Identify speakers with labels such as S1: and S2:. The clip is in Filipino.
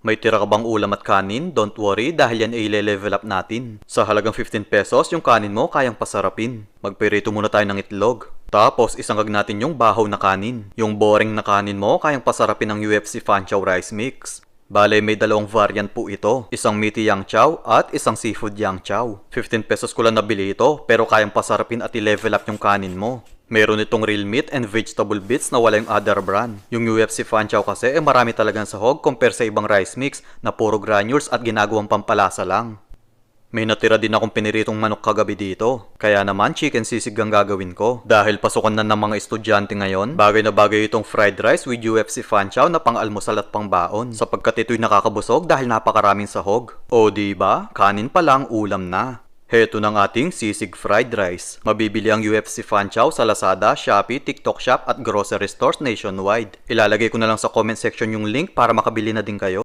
S1: May tira ka bang ulam at kanin? Don't worry dahil yan ay level up natin. Sa halagang 15 pesos, yung kanin mo kayang pasarapin. Magpirito muna tayo ng itlog. Tapos isangag natin yung bahaw na kanin. Yung boring na kanin mo kayang pasarapin ng UFC Fan Chow Rice Mix. Bale, may dalawang variant po ito. Isang meaty yang chow at isang seafood yang chow. 15 pesos ko lang nabili ito, pero kayang pasarapin at i-level up yung kanin mo. Meron itong real meat and vegetable bits na wala yung other brand. Yung UFC fan chow kasi eh marami talagang sahog compare sa ibang rice mix na puro granules at ginagawang pampalasa lang. May natira din akong piniritong manok kagabi dito. Kaya naman chicken sisig ang gagawin ko. Dahil pasukan na ng mga estudyante ngayon, bagay na bagay itong fried rice with UFC fan chow na pang almusal at pang baon. Sapagkat ito'y nakakabusog dahil napakaraming sahog. O ba? Kanin pa lang ulam na. Heto ng ating sisig fried rice. Mabibili ang UFC fan chow sa Lazada, Shopee, TikTok Shop at grocery stores nationwide. Ilalagay ko na lang sa comment section yung link para makabili na din kayo.